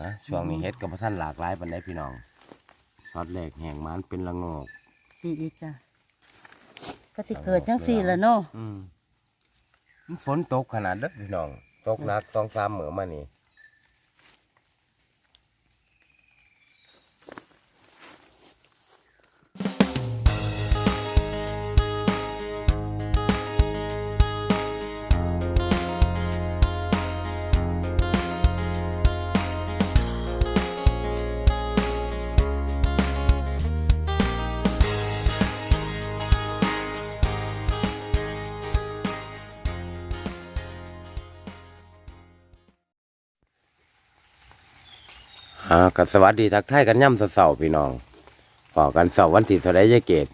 นะช่วงนี้เฮ็ดกับท่านหลากหลายปันไดพี่น้องช็อตแรกแห่งมันเป็นละโงกดีอีกจ้ะก็สิเกิดจังสี่ละเนาะอืมมันฝนตกขนาดเด้อพี่น้อง ตกหนักสองสามเหมือมานี่ อ่ากับสวัสดีทักทายกันย่ำเสาร์ๆพี่น้องพอกันเสาร์วันที่เท่าไรยายเกต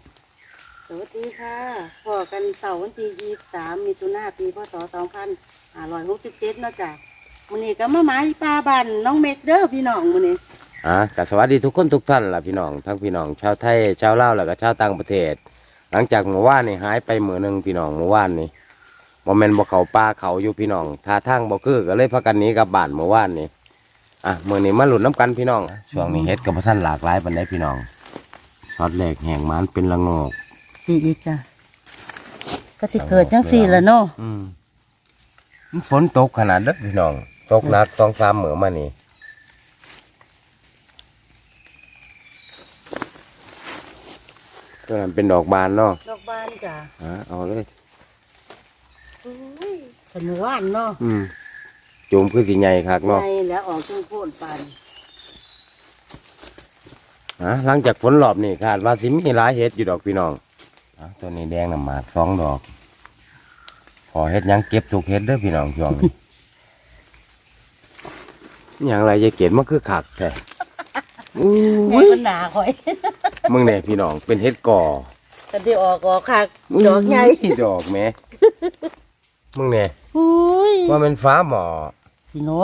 สวัสดีค่ะพอกันเสาร์วันที่ยี่สามมีตุนาปีพศสองพันห้าร้อยหกสิบเจ็ดเนาะจ้ะมื้อนี้ก็มาหมายปลาบันน้องเมกเด้อพี่น้องมื้อนี้อ่ากับสวัสดีทุกคนทุกท่านล่ะพี่น้องทั้งพี่น้องชาวไทยชาวลาวแล้วก็ชาวต่างประเทศ หลังจากเมื่อวานนี่หายไปมือหนึ่งพี่น้องเมื่อวานนี่บ่แม่นบ่เขาป่าเขาอยู่พี่น้องท่าทางบ่คือก็เลยพากันหนี้กลับบ้านเมื่อวานนี่ อะมื้อนี้มาหลุดน้ำกันพี่น้องช่วงนี้เฮ็ดกับท่านหลากหลายปานใดพี่น้องช็อตแรกแห่งมันเป็นละโงกดีอีกจ้ะก็สิเกิดจังสี่ละเนาะอืมมันฝนตกขนาดเด้อพี่น้อง ตกหนักสองสามเหมือมานี่ตัวนั้นเป็นดอกบานเนาะดอกบานจ้ะฮะเอาเลยอุ้ยขนหวานเนาะอืม จุ่มคือสิใหญ่คักเนาะไงแล้วออกจังโพนปันฮะหลังจากฝนหลอบนี่คาดว่าสิมีหลายเห็ดอยู่ดอกพี่น้องอะตัวนี้แดงน้ำหมากสองดอกพอเห็ดหยังเก็บทุกเห็ดเด้อพี่น้องช่วงนี้ อย่างไรยายเกดมันคือขักแท้อู้ไงยมันหนาข่อยมึงเนี่ยพี่น้องเป็นเห็ดก่อก็ได้ออกออกคักดอกใหญ่อุ้ยดอกแหม่มึงเนี่ยอุ้ยว่าเป็นฟ้าหมอ พี่หนู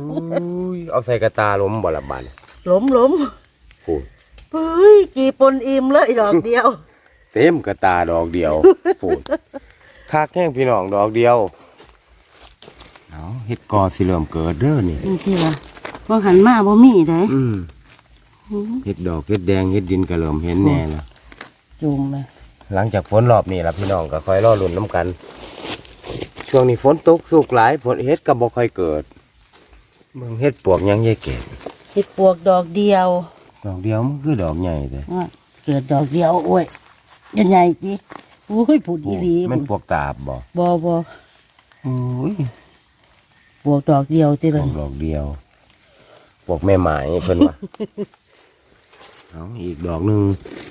อุ้ยเอาใส่กระตาล้มบ่ละบันล้มล้มพูดเฮ้ยกี่ปนอิ่มเลยดอกเดียว เต็มกระตาดอกเดียวพูดคักแห้งพี่น้องดอกเดียวเอาเห็ดก่อสิเริ่มเกิดเด้อนี่นี่ที่ละบ่หันมาบ่มีได้อืมเห็ดดอกเห็ดแดงเห็ดดินก็เริ่มเห็นแน่แล้วจุงเลยหลังจากฝนรอบนี้ล่ะพี่น้องก็คอยรอลุ่นน้ำกัน ช่วงนี้ฝนตกสุกหลายฝนเฮ็ดก็บ่ค่อยเกิดเบิ่งเฮ็ดปวกยังยายเก็บเห็ดปวกดอกเดียวดอกเดียวมันคือดอกใหญ่แต่อะเกิดดอกเดียวโอ้ยใหญ่ๆจิอุ้ยผุดอีหลีมันปวกตาบบ่บ่บ่อุ้ยปวกดอกเดียวติปเลวยกดอกเดียวปวกแม่หมายเพิ่นว่าเอาอีกดอกหนึง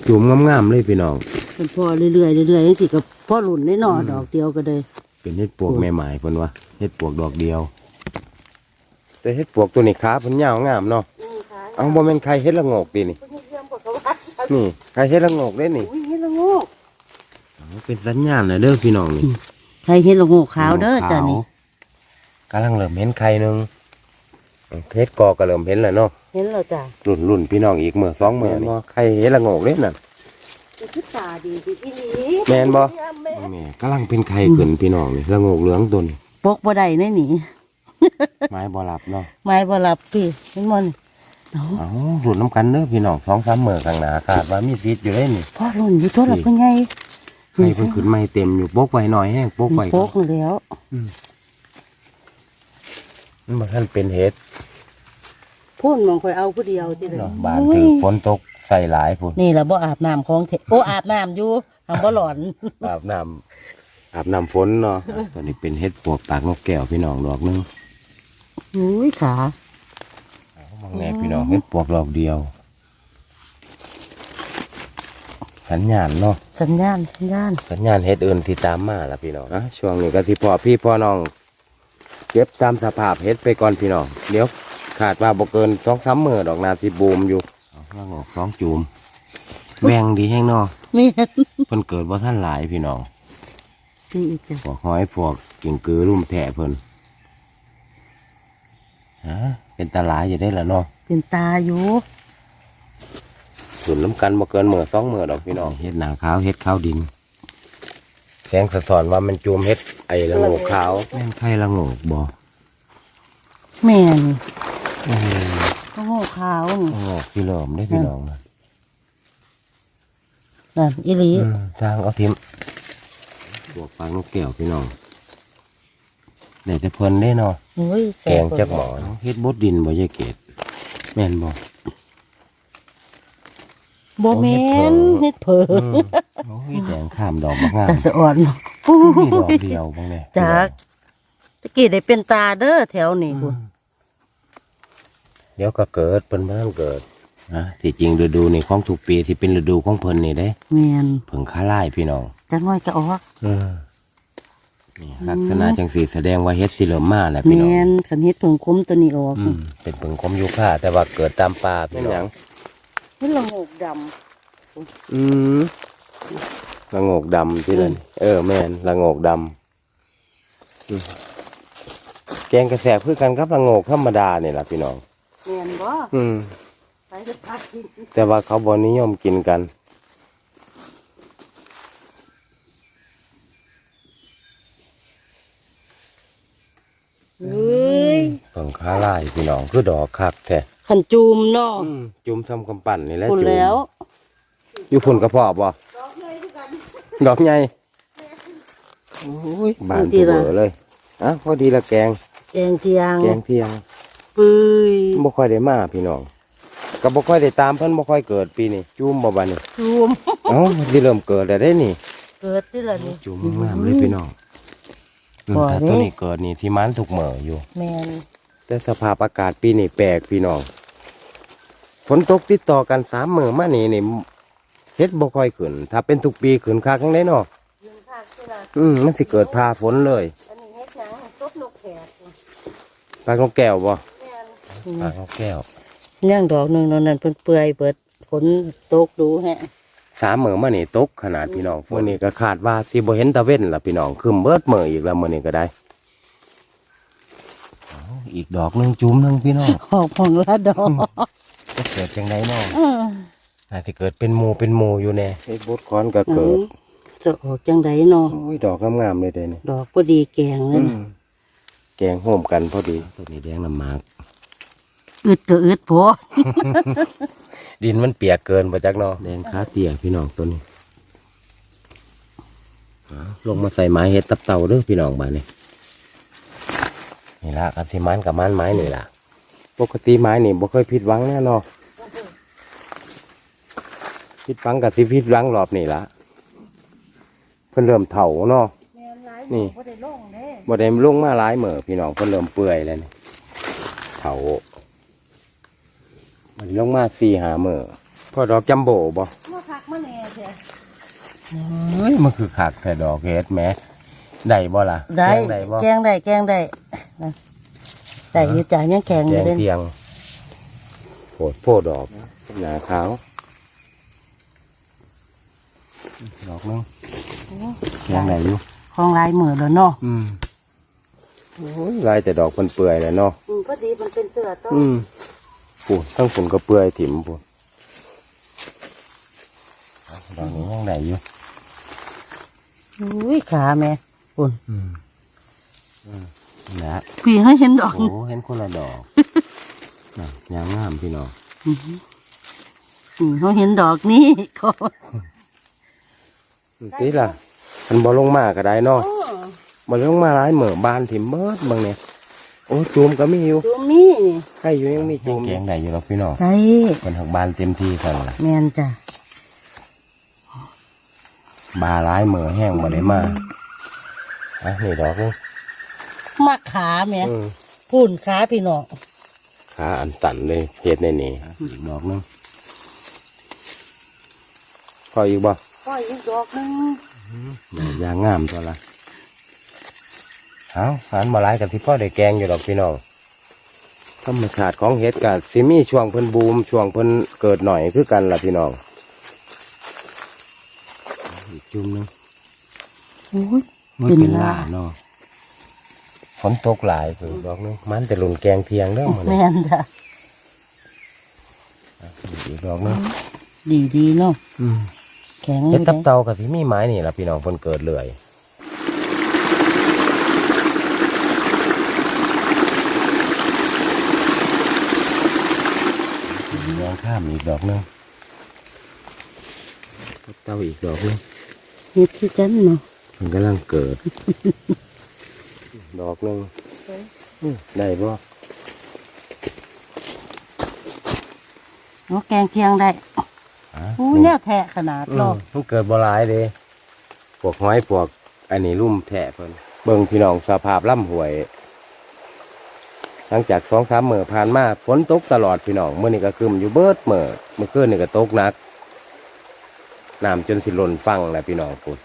จุ่มงามๆเลยพี่น้อง เป็นพ่อเรื่อยๆเรื่อยๆจังซี่ก็พ่อหลุนได้หนอดอกเดียวก็เลย เป็นเฮ็ดปวกแม่หมายเพิ่นว่าเฮ็ดปวกดอกเดียว แต่เฮ็ดปวกตัวนี้ขาเพิ่นยาวงามเนาะนี่ค่ะเอาบ่แม่นใครเฮ็ดละโงกตินี่เพิ่นเยี่ยมกว่าเขาว่านี่ใครเฮ็ดละโงกเด้นี่อุ้ยเฮ็ดละโงกเอาเป็นสัญญาณนะเด้อพี่น้องนี่ใครเฮ็ดละโงกขาวเด้อจ้ะนี่กำลังเริ่มเห็นไข่หนึงเฮ็ดกอก็เริ่มเห็นแล้วเนาะ เห็นแล้วจ้ะรุ่นรุ่นพี่น้องอีกมื้อสองมื้อนี่ไข่เฮ็ดละโงกเด้นั่น มันคือตาดีสิอีหลีแม่นบ่เยี่ย แม่แม่กำลังเป็นไข่ขึ้นพี่น้องนี่ละโงกเหลืองตัวนี้ปกบ่ได้แน่นี่ไม้บ่หลับเนาะไม้บ่หลับพี่เห็นบ่นี่เอาเอารุ่นน้ำกันเด้อพี่น้องสองสามมื้อข้างหน้าคาดว่ามีสิทธิ์อยู่เด้นี่พ่อหลุนอยู่ตัวละเป็นไงไข่เพิ่นขึ้นไม่เต็มอยู่ปกไว้หน่อยแห้งปกไว้โปก่อนกแล้วมันบ่ทันเป็นเฮ็ดพูนมองคอยเอาผู้เดียวติเลยเนาะบ้านถือฝนตกใส่หลายพุ่นนี่ล่ะบ่อาบน้ำของเทโอ้อาบน้ำอยู่ ทำบ่หลอน อาบน้ำอาบน้ำฝนเนาะตอนนี้เป็นเฮ็ดปวกปากนกแก้วพี่น้องดอกหนึงอุ้ยขามองแน่พี่น้องเฮ็ดปวกดอกเดียวสัญญาณเนาะ สัญญาณสัญญาณสัญญาณเฮ็ดอื่นที่ตามมาล่ะพี่น้องนะช่วงนี้ก็ที่พ่อพี่พ่อน้องเก็บตามสภาพเฮ็ดไปก่อนพี่น้องเดี๋ยวขาดว่าบ่เกินสองสามมื้อดอกนาสิบูมอยู่เอาละงอกสองจูมแบ่งดีแห้งเนาะ มีเห็นเพิ่นเกิดบ่ทันหลายพี่น้องนี่อีกจ้ะพวกหอยพวกกิ่งกือลุ่มแถ่เพิ่นฮะเป็นตาหลายอยู่ได้ละเนาะเป็นตาอยู่ส่วนน้ำกันบ่เกินมื้อสองมื้อดอกพี่น้องเฮ็ดหนาขาวเฮ็ดขาวดินแสงสะท้อนว่ามันจูมเฮ็ดไอ้ละโงกขาวแม่นไข่ละโงกบ่แม่นโอ้โหขาวนี่ โอ้พี่เหลิมได้พี่น้องนะ นั่นอีหลีอืมทางเอาทิมบวกปลาลูกแก้วพี่น้องไหนแต่เพิ่นได้เนาะโอ้ยแกงจักหมอนเฮ็ดบดดินบ่ยายเกดแม่นบ่โบแมนเฮ็ดเผลออืมโอ้ยแดงข้ามดอกบักงามตาสะอ่อนมีดอกเดียวบ้างเลยจากตะกี้ได้เป็นตาเด้อแถวนี้คุณเดี๋ยวก็เกิดเพิ่นเพิ่นเกิด นะที่จริงฤดูนี่ของทุกปีที่เป็นฤดูของเพิ่นนี่เด้แมนเพิ่งค้าไล่พี่น้องจังน้อยก็ออกนี่ลักษณะจังสีแสดงว่าเฮ็ดสิเริ่มมาแล้วแมพี่น้องนขันเฮ็ดเพิ่งคมตัวนี้ออกอืมเป็นเพิ่งคมยุค่าแต่ว่าเกิดตามป่าพี่น้องเฮ็ดละโงกดอืมละโงกดำที่นั่นเออแม่นละโงกดำอืมแกงกระแสบคือกันครับละโงกธรรมดานี่ล่ะพี่น้องำแมนบ่อืม ไปเฮ็ดผักกินแต่ว่าเขาบอนิยมกินกัน เฮ้ยเพิ่งค้าไล่พี่น้องคือดอกคักแท้ขันจูมเนาะจุ่มทำกำปั่นนี่แหละคุณจุ่มแล้ว อยู่พุ่นกระเพาะบ่ดอกใหญ่โอ้ยบานตัวเบอเลยอะพอดีละแกงแกงเทียงแกงเพียงปื้ยบ่ค่อยได้มาพี่น้อง ก็บ่ค่อยได้ตามเพิ่นบ่ค่อยเกิดปีนี้จุ่มบ่บัดนี้จูมเอ้าสิเริ่มเกิดแล้วได้นี่ เกิดที่ละนี่ จุ่มงามเลยพี่น้องอืมบ่ถ้าเด้ ตัวนี้เกิดนี่ที่มันถูกเหม่ออยู่ แมนแต่สภาพอากาศปีนี้แปลกพี่น้องฝนตกติดต่อกันสามมื้อมานี่นี่เฮ็ดบ่ค่อยขึ้น ถ้าเป็นทุกปีขึ้นคักจังไดเนาะยืนผักที่ละอืมมันสิเกิดพาฝนเลยอันนี้เฮ็ดหยังตบนกแขกปลากนกแก้วบ่แม่นปลากนกแก้ว ย่างดอกหนึงนั่นนั่นเพิ่นเปื่อยเบิดฝนตกดูแฮะสามมื้อมานี่ตกขนาดพี่น้องมื้อนี้ก็คาดว่าสิบ่เห็นตะเว้นล่ะพี่น้องคืมเบิดมื้ออีกแล้วมื้อนี้ก็ได้เอาอีกดอกหนึงจุ่มหนึงพี่น้องออกผงละดอกจะเกิดจังไดเนาะเออน่าสิเกิดเป็นหมู่เป็นหมู่อยู่แน่เฮ็ดบดคอนก็เกิดจะออกจังไดเนาะโอ้ยดอกงามๆเลยเด้นี่ดอกพอดีแกงเลยนะแกงโฮมกันพอดีตัวนี้แดงน้ำหมาก อึดก็อึดโพอดินมันเปียกเกินบ่จักเนาะแดงขาเตี้ยพี่น้องตัวนี้เอาลงมาใส่ไม้เฮ็ดตับเต่าเด้อพี่น้องบ้านนี้นี่ละกันสิมันกับมันไม้นี่ล่ะปกติไม้นี่บ่เคยผิดหวังแน่เนอนผิดหวังกับสิผิดหวังรอบนี่ละเพิ่นเริ่มเฒ่าเนาะ นี่ บ่ได้ลงเด้บ่ได้ลงมาหลายมื้อพี่น้องเพิ่นเริ่มเปื่อยแล้วนี่เฒ่า มันลงมา4 5มื้อพอดอกจัมโบ้บ่มาพักมาแน่เถอะเฮ้ยมันคือคักแต่ดอกเฮ็ดแหมได้บ่ล่ะได้แกงได้บ่แกงได้แกงได้นะได้อยู่จ้ะยังแข็งอแกยู่งเด้เทียงโพดโพดดอกหนาขาวดอกหนึงแกงได้อยู่ของลายมือแล้วเนาะอืมโอ้ยลายแต่ดอกมันเปื่อยเลยเนาะอืมพอดีมันเป็นเสื้อต้นอืม ปูนทั้งฝนก็เปื่อยถิ่มปูนดอกนี้ยังได้อยู่อุ้ยขาแม่ปุ่นอืมอืมนะพี่ให้เห็นดอกโอ้เห็นคนละดอกน่ะยางงามพี่น้องอืมอืมเขาเห็นดอกนี้ก็นี่ล่ะมันบ่ลงมาก็ได้เนาะบ่ลงมาหลายเหมือบานถิ่มเบิดบางเนี่ย โอ้จูมก็มีอยู่ดูนี่นี่ใครอยู่ยังมีจูมแกงได้อยู่หรอกพี่น้องได้คนหักบานเต็มที่กันล่ะแมนจ้ะบาหลายเหมือแห้งบ่ได้มาอะนี่ดอกนึงมาขาแม่อืมพุ่นขาพี่น้องขาอันตันเลยเฮ็ดในนี่อีกดอกนึงพออีกบ่ก็อีกดอกหนึงยางงามตัวละ เอาหันมาหลายกับที่พ่อได้แกงอยู่ดอกพี่น้องธรรมชาติของเห็ดกับซิมีช่วงเพิ่นบูมช่วงเพิ่นเกิดหน่อยคือกันล่ะพี่น้องอีกจุ่มหนึงโอ้ยมันเป็นเป็นลาลาเนาะฝนตกหลายเพิ่นดอกนึงมันแต่หลุนแกงเทียงเด้อมันแมนจ้ะอีกดอกนึงดีดีๆเนาะแข็งอเห็ดยู่ตับเด้เตากับที่มีไม้นี่ล่ะพี่น้องเพิ่นเกิดเลย ข้ามอีกดอกหนึงพักเต้าอีกดอกหนึงเฮ็ดคือกันเนาะมันกำลังเกิด ดอกหนึงอื้อได้บ่เนาะแกงเคียงได้อะอู้แนวแทะขนาดอืมเนาะมันเกิดบ่หลายเด้พวกหอยพวกอันนี้ลุ่มแทะเพิ่นเบิ่งพี่น้องสภาพล่ำห่วย หลังจากสองสามมื้อผ่านมาฝนตกตลอดพี่น้องมื้อนี้ก็ครึมอยู่เบิดมื้อเมื่อคืนนี่ก็ตกหนักน้ำจนสิล้นฟังแล้วพี่น้องพุ่น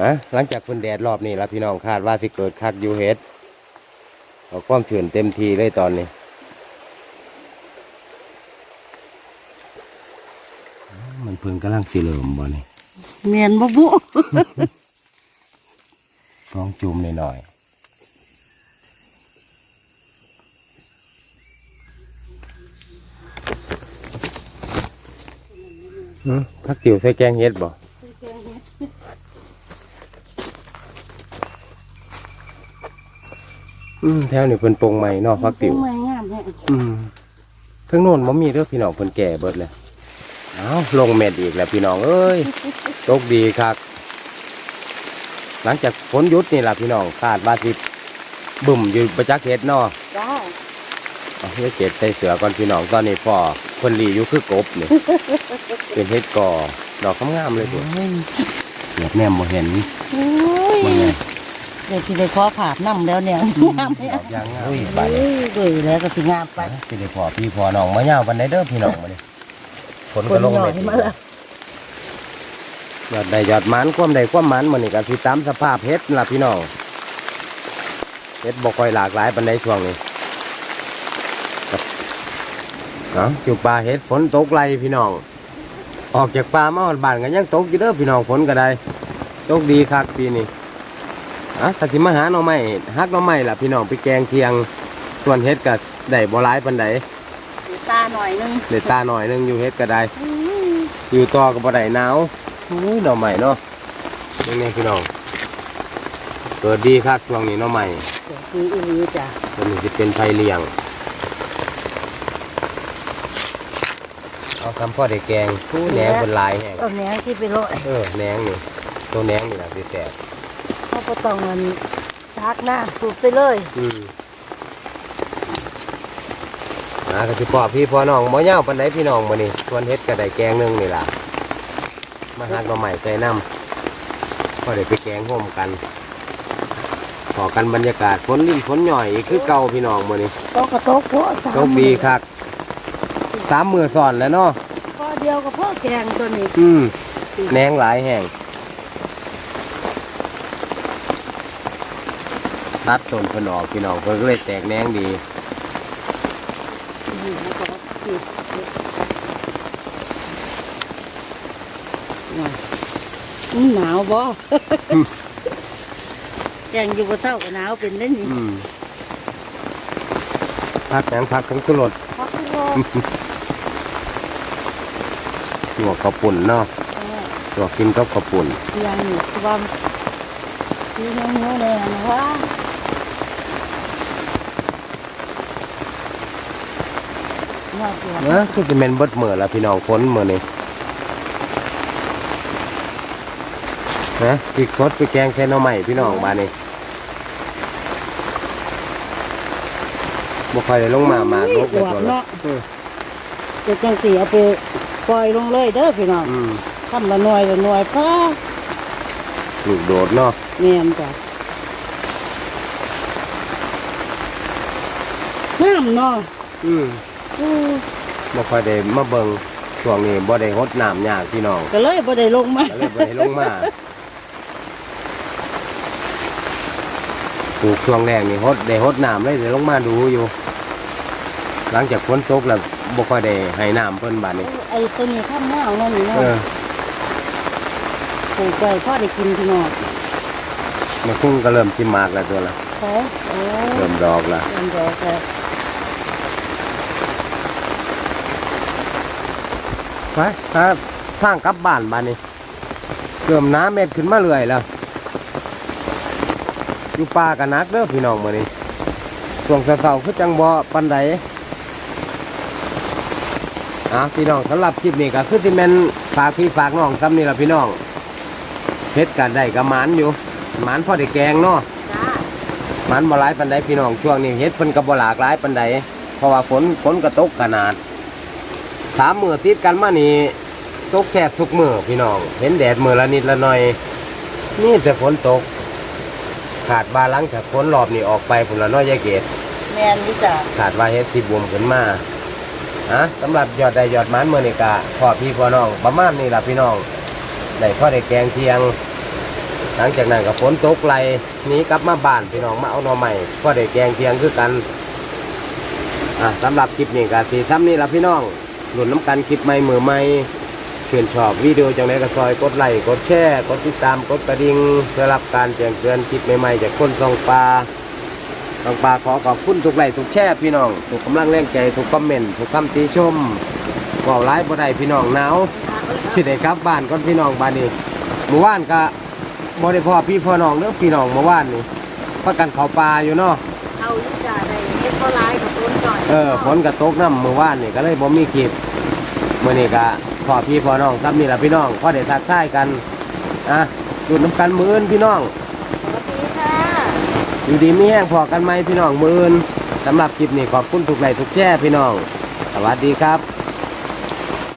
นะหลังจากเพิ่นแดดรอบนี้แล้วพี่น้องคาดว่าสิเกิดคักอยู่เฮ็ดเอาความชื้นเต็มทีเลยตอนนี้มันเพิ่งกำลังสิเริ่มบ่นี่เมียนบ่บุลองจุ่มหน่อยๆ หืมพักติ๋วใส่แกงเฮ็ดบ่อืมแถวนี้เพิ่นปรุงใหม่เนาะพักติ๋วไม่งามแฮะอืมเพิ่งโน่นบ่มีเด้อพี่น้องเพิ่นแก่เบิดเลยเอ้าลงเม็ดอีกแล้วพี่น้องเอ้ยตกดีครับหลังจากฝนหยุดนี่ล่ะพี่น้องคาดว่าสิบึ่มอยู่ประจักษ์เห็ดเนาะจ้าเอาเฮ็ดเก็ดใส่เสือก่อนพี่น้องตอนนี้พ่อ คนรีอยู่คือกบนี่ เป็นเฮ็ดก่อดอกงามๆเลยตัวเหยียบแนมบ่เห็นโอ้ยมันไงเดี๋ยวสิได้ขอผาบน้ำแล้วเนี่ยงามแฮะดอกยางงามอุ้ยไปบาดนี้เบื่อแล้วก็สิงามไปสิได้พ่อพี่พ่อน้องมาเยาวปานใดเด้อพี่น้องมาดิฝนก็ลงหน่อเม็ยดมาละยอดได้ยอดหมันความใดความหมันมื้อนี้ก็สิตามสภาพเฮ็ดล่ะพี่น้องเฮ็ดบ่ค่อยหลากหลายปานใดช่วงนี้ เนาะอยู่ป่าเห็ดฝนตกไรพี่น้อง ออกจากป่ามาหอดบ้านกันยังตกอยู่เด้อพี่น้องฝนก็ได้ตกดีคักปีนี้อะแต่สิมาหาหน่อไม้ฮักหน่อไม้ล่ะพี่น้องไปแกงเคียง ส่วนเห็ดก็ได้บ่หลายปานใดตาหน่อยนึงได้ตาหน่อยหนึงอยู่เห็ดก็ได้ อยู่ต่อก็บ่ได้หนาวอุ้ยหน่อไม้เนาะนี่ไงพี่น้องเกิดดีคักช่วงนี้หน่อไม้คืออีหลีจ้ะตัวนี้จะเป็นไผเลี้ยง เอาคำพ่อได้แกงผู้แหนงเป็นหลายแห้งเอาแหนงที่ไปโรยเออแหนงนี่ตัวแหนงนี่แหละที่แสบเขาก็ต้องมันทักหน้าสูบไปเลยอืมหาก็สิพ่อพี่พ่อน้องบ่ยาวปานใดพี่น้องมื้อนี้ส่วนเฮ็ดก็ได้แกงหนึงนี่ล่ะมาหาหน่อใหม่ใส่น้ำพอได้ไปแกงร่วมกันขอกันบรรยากาศฝนลิ้นฝนหน่อยอีกคือเก่าพี่น้องมื้อนี้โต๊ะกระโต๊ะโพะสามโชคดีคัก สามมือซ้อนแล้วเนาะพ่อเดียวกับพ่อแกงตัวนี้อืมแหนงหลายแห่งตัดต้นเพิ่นออกพี่น้องเพิ่นก็เลยแตกแหนงดีนี่มันก็ติดว้ายมันหนาวบ่แกงอยู่กับเศร้ากับหนาวเป็นได้นี่อืมพักแหนงพักทั้งสุรสพักที่รอ หัวกระปุ่นเนาะหัวกินกับกระปุ่นเตียงนี่คือว่าคือเงี้ยวๆแน่นะว่าว่าเสียเนะคือจะเป็นเบิดเมื่อละพี่น้องฝนเมื่อนี้นะพริกสดไปแกงใส่หน่อใหม่พี่น้องบ้านนี้บ่ค่อยได้ลงมาหมากลกหเลยวตัวกละเนาะเดี๋ยวจังสีเอาไป ปล่อยลงเลยเด้อพี่น้องอืมทำละหน่วยละหน่วยป้าลูกโดดเนาะเมียนจ้ะน้ำเนาะอืมอู้บ่ค่อยได้มาเบิ่งช่วงนี้บ่ได้หดน้ำยากพี่น้องก็เลยบ่ได้ลงมาก็เลยบ่ได้ลงมาปลูกช่วงแรกนี่หดได้หดน้ำเลยได้ลงมาดูอยู่ หลังจากฝนตกแล้ว บ่ค่อยได้ให้น้ำเพิ่นบาดนี้ไอ้ตัวนี้ข้ามหน้าเนาะนี่เนาะเออปลูกไปพ่อได้กินพี่น้องมันคุ้งก็เริ่มสิมากแล้วตัวละใช่โอ้เริ่มดอกละเริ่มดอกแล้วไปถ้าทางกลับบ้านบาดนี้เริ่มน้ำเม็ดขึ้นมาเรื่อยแล้วอยู่ป่ากันนักเด้อพี่น้องมื้อนี้ช่วงเช้าๆคือจังบ่ปานใด อะพี่น้องสำหรับคลิปนี้ก็คือที่แม่นฝากพี่ฝากน้องซ้ำนี่ละพี่น้องเพชรกันได้กับหมานอยู่หมานพอได้แกงเนาะจ้าหมานบ่หลายปันใดพี่น้องช่วงนี้เฮ็ดเพิ่นก็บ่หลากหลายปันใดเพราะว่าฝนฝนก็ตกขนาดสามมื้อติดกันมานี่ตกแทบทุกมื้อพี่น้อง เห็นแดดมื้อละนิดละหน่อยนี่แต่ฝนตก ขาดบาหลังจากฝนรอบนี้ออกไปพุ่นละเน้อยยายเกดแม่นนี่จ้า ขาดว่าเฮ็ดสิบวมขึ้นมา ฮะสำหรับยอดได้ยอดมันเมื่อนี่กะพ่อพี่พ่อน้องประมาณนี้ล่ะพี่น้องได้พ่อได้แกงเทียง หลังจากนั้นก็ฝนตกไหลนี้กลับมาบ้านพี่น้องมาเอาหน่อใหม่พ่อได้แกงเทียงคือกันอะสำหรับคลิปนี้ก็สีซ้ำนี่ล่ะพี่น้องหลุนน้ำกันคลิปใหม่มือใหม่เชื่นชอบวิดีโอจังไรก็ซอยกดไลค์กดแชร์กดติดตามกดกระดิ่งเพื่อรับการแจ้งเตือนคลิปใหม่ๆจากคนส่องปลา บางปลาขอขอบคุณทุกไลค์ทุกแชร์พี่น้องทุกกำลังแรงใจทุกคอมเมนต์ทุกคำติชมเว่าร้ายบ่ได้พี่น้องหนาวสิได้กลับบ้านก่อนพี่น้องบ้านนี้เมื่อวานก็บ่ได้พ่อพี่พ่อน้องเด้อพี่น้องเมื่อวานนี่พักกันเขาปลาอยู่เนาะเอาอยู่จ้าได้เฮ็ดบ่หลายกับต้นจ่อยเออฝนก็ตกน้ำเมื่อวานนี่ก็เลยบ่มีคลิปมื้อนี้ก็พ่อพี่พ่อน้องซ้ำนี่ล่ะพี่น้องพอได้ทักทายกันอะดูน้ำกันมื้ออื่นพี่น้องสวัสดีค่ะ อยู่ดีไม่แห้งพอกันไหมพี่น้องมืออื่นสำหรับคลิปนี้ขอบคุณทุกไลค์ทุกแจ้พี่น้อง สวัสดีครับ